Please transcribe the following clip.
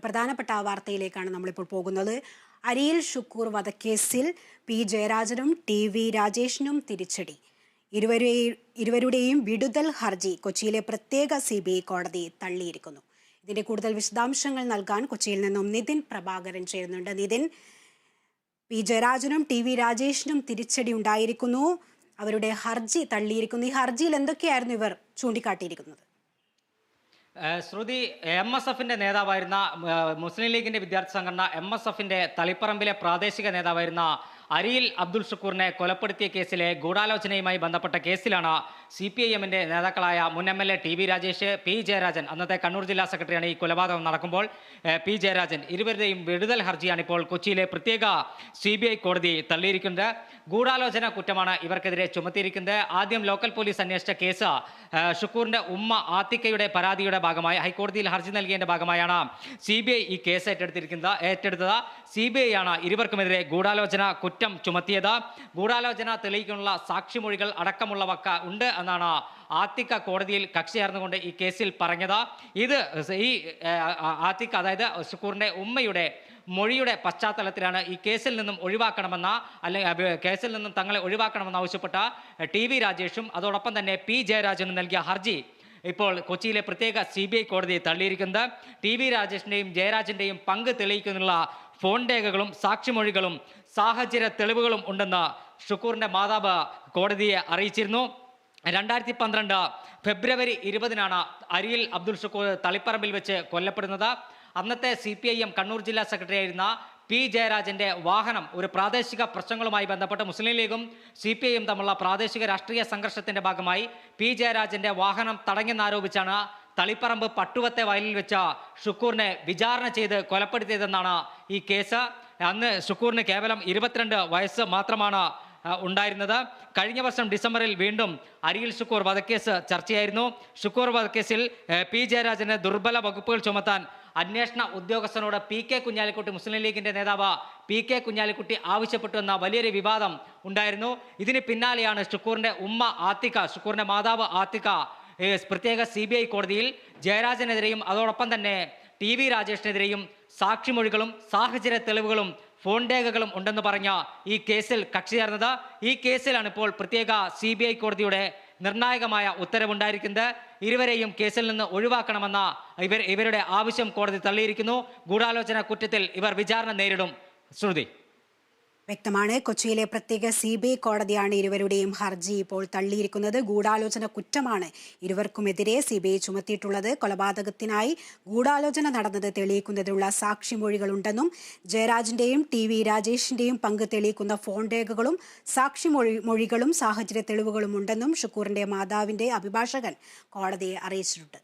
ഒരു ആ വാർത്തയിലേക്കാണ് നമ്മളിപ്പോൾ പോകുന്നത്. അരിയിൽ ഷുക്കൂർ വധക്കേസിൽ പി ജയരാജനും ടി വി രാജേഷിനും തിരിച്ചടി. ഇരുവരെയും ഇരുവരുടെയും വിടുതൽ ഹർജി കൊച്ചിയിലെ പ്രത്യേക സി ബി ഐ കോടതി തള്ളിയിരിക്കുന്നു. ഇതിന്റെ കൂടുതൽ വിശദാംശങ്ങൾ നൽകാൻ കൊച്ചിയിൽ നിന്നും നിതിൻ പ്രഭാകരൻ ചേരുന്നുണ്ട്. നിതിൻ പി ജയരാജനും ടി വി രാജേഷിനും തിരിച്ചടി ഉണ്ടായിരിക്കുന്നു. അവരുടെ ഹർജി തള്ളിയിരിക്കുന്നു. ഈ ഹർജിയിൽ എന്തൊക്കെയായിരുന്നു ഇവർ ചൂണ്ടിക്കാട്ടിയിരിക്കുന്നത്? ശ്രുതി എം എസ് എഫിന്റെ നേതാവായിരുന്ന മുസ്ലിം ലീഗിന്റെ വിദ്യാർത്ഥി സംഘടന എം എസ് എഫിന്റെ തളിപ്പറമ്പിലെ പ്രാദേശിക നേതാവായിരുന്ന അരിയിൽ അബ്ദുൾ ഷക്കൂറിനെ കൊലപ്പെടുത്തിയ കേസിലെ ഗൂഢാലോചനയുമായി ബന്ധപ്പെട്ട കേസിലാണ് സി പി ഐ എമ്മിന്റെ നേതാക്കളായ മുൻ M L A T V Rajesh P Jayarajan അന്നത്തെ കണ്ണൂർ ജില്ലാ സെക്രട്ടറിയാണ് ഈ കൊലപാതകം നടക്കുമ്പോൾ പി ജയരാജൻ. ഇരുവരുടെയും വിടുതൽ ഹർജിയാണ് ഇപ്പോൾ കൊച്ചിയിലെ പ്രത്യേക സി ബി ഐ കോടതി തള്ളിയിരിക്കുന്നത്. ഗൂഢാലോചന കുറ്റമാണ് ഇവർക്കെതിരെ ചുമത്തിയിരിക്കുന്നത്. ആദ്യം ലോക്കൽ പോലീസ് അന്വേഷിച്ച കേസ് ഷുക്കൂറിന്റെ ഉമ്മ ആത്തിക്കയുടെ പരാതിയുടെ ഭാഗമായി ഹൈക്കോടതിയിൽ ഹർജി നൽകിയതിന്റെ ഭാഗമായാണ് സി ബി ഐ ഈ കേസ് ഏറ്റെടുത്തിരിക്കുന്നത് ഏറ്റെടുത്തത്. സി ബി ഐ ആണ് ഇരുവർക്കുമെതിരെ ഗൂഢാലോചന കുറ്റം ചുമത്തിയത്. ഗൂഢാലോചന തെളിയിക്കാനുള്ള സാക്ഷിമൊഴികൾ അടക്കമുള്ളവ ക- ഉണ്ട് എന്നാണ് ആത്തിക്ക കോടതിയിൽ കക്ഷി ചേർന്നുകൊണ്ട് ഈ കേസിൽ പറഞ്ഞത്. ഇത് ഈ ആത്തിക്ക അതായത് ഷുക്കൂറിന്റെ ഉമ്മയുടെ മൊഴിയുടെ പശ്ചാത്തലത്തിലാണ് ഈ കേസിൽ നിന്നും ഒഴിവാക്കണമെന്ന അല്ലെങ്കിൽ കേസിൽ നിന്നും തങ്ങളെ ഒഴിവാക്കണമെന്ന് ആവശ്യപ്പെട്ട ടി വി രാജേഷും അതോടൊപ്പം തന്നെ പി ജയരാജനും നൽകിയ ഹർജി ഇപ്പോൾ കൊച്ചിയിലെ പ്രത്യേക സി ബി ഐ കോടതിയെ തള്ളിയിരിക്കുന്നത് ടി വി രാജേഷിന്റെയും ജയരാജന്റെയും പങ്ക് തെളിയിക്കുന്നുള്ള ഫോൺ രേഖകളും സാക്ഷിമൊഴികളും സാഹചര്യ തെളിവുകളും ഉണ്ടെന്ന് ഷുക്കൂറിന്റെ മാതാവ് കോടതിയെ അറിയിച്ചിരുന്നു. രണ്ടായിരത്തി പന്ത്രണ്ട് ഫെബ്രുവരി ഇരുപതിനാണ് അരിയിൽ അബ്ദുൽ ഷുക്കൂർ തളിപ്പറമ്പിൽ വെച്ച് കൊല്ലപ്പെടുന്നത്. അന്നത്തെ C P I M Kannur ജില്ലാ സെക്രട്ടറി ആയിരുന്ന പി ജയരാജന്റെ വാഹനം ഒരു പ്രാദേശിക പ്രശ്നങ്ങളുമായി ബന്ധപ്പെട്ട് മുസ്ലിം ലീഗും സി പി ഐയും തമ്മിലുള്ള പ്രാദേശിക രാഷ്ട്രീയ സംഘർഷത്തിന്റെ ഭാഗമായി പി ജയരാജന്റെ വാഹനം തടഞ്ഞെന്നാരോപിച്ചാണ് തളിപ്പറമ്പ് പട്ടുവത്തെ വയലിൽ വെച്ച ഷുക്കൂറിനെ വിചാരണ ചെയ്ത് കൊലപ്പെടുത്തിയതെന്നാണ് ഈ കേസ്. അന്ന് ഷുക്കൂറിന് കേവലം ഇരുപത്തിരണ്ട് വയസ്സ് മാത്രമാണ് ഉണ്ടായിരുന്നത്. കഴിഞ്ഞ വർഷം ഡിസംബറിൽ വീണ്ടും അരിയിൽ ഷുക്കൂർ വധക്കേസ് ചർച്ചയായിരുന്നു. ഷുക്കൂർ വധക്കേസിൽ പി ജയരാജന് ദുർബല വകുപ്പുകൾ ചുമത്താൻ അന്വേഷണ ഉദ്യോഗസ്ഥനോട് പി കെ കുഞ്ഞാലിക്കുട്ടി മുസ്ലിം ലീഗിന്റെ നേതാവ് പി കെ കുഞ്ഞാലിക്കുട്ടി ആവശ്യപ്പെട്ടു എന്ന വലിയൊരു വിവാദം ഉണ്ടായിരുന്നു. ഇതിന് പിന്നാലെയാണ് ഷുക്കൂറിന്റെ ഉമ്മ ആത്തിക്ക ഷുക്കൂറിന്റെ മാതാവ് ആത്തിക്ക പ്രത്യേക സി കോടതിയിൽ ജയരാജനെതിരെയും അതോടൊപ്പം തന്നെ ടി വി രാജേഷിനെതിരെയും സാക്ഷിമൊഴികളും സാഹചര്യ തെളിവുകളും ഫോൺ രേഖകളും ഉണ്ടെന്ന് പറഞ്ഞ ഈ കേസിൽ കക്ഷി ചേർന്നത്. ഈ കേസിലാണ് ഇപ്പോൾ പ്രത്യേക സി കോടതിയുടെ നിർണായകമായ ഉത്തരവുണ്ടായിരിക്കുന്നത്. ഇരുവരെയും കേസിൽ നിന്ന് ഒഴിവാക്കണമെന്ന ഇവർ ഇവരുടെ ആവശ്യം കോടതി തള്ളിയിരിക്കുന്നു. ഗൂഢാലോചന കുറ്റത്തിൽ ഇവർ വിചാരണ നേരിടും. ശ്രുതി. വ്യക്തമാണ്. കൊച്ചിയിലെ പ്രത്യേക സി ബി ഐ കോടതിയാണ് ഇരുവരുടെയും ഹർജി ഇപ്പോൾ തള്ളിയിരിക്കുന്നത്. ഗൂഢാലോചന കുറ്റമാണ് ഇരുവർക്കുമെതിരെ സി ബി ഐ ചുമത്തിയിട്ടുള്ളത്. കൊലപാതകത്തിനായി ഗൂഢാലോചന നടന്നത് തെളിയിക്കുന്നതിനുള്ള സാക്ഷിമൊഴികളുണ്ടെന്നും ജയരാജിന്റെയും ടി വി രാജേഷിന്റെയും പങ്ക് തെളിയിക്കുന്ന ഫോൺ രേഖകളും സാക്ഷിമൊഴി മൊഴികളും സാഹചര്യ തെളിവുകളും ഉണ്ടെന്നും ഷുക്കൂറിന്റെ മാതാവിന്റെ അഭിഭാഷകൻ കോടതിയെ അറിയിച്ചിട്ടുണ്ട്.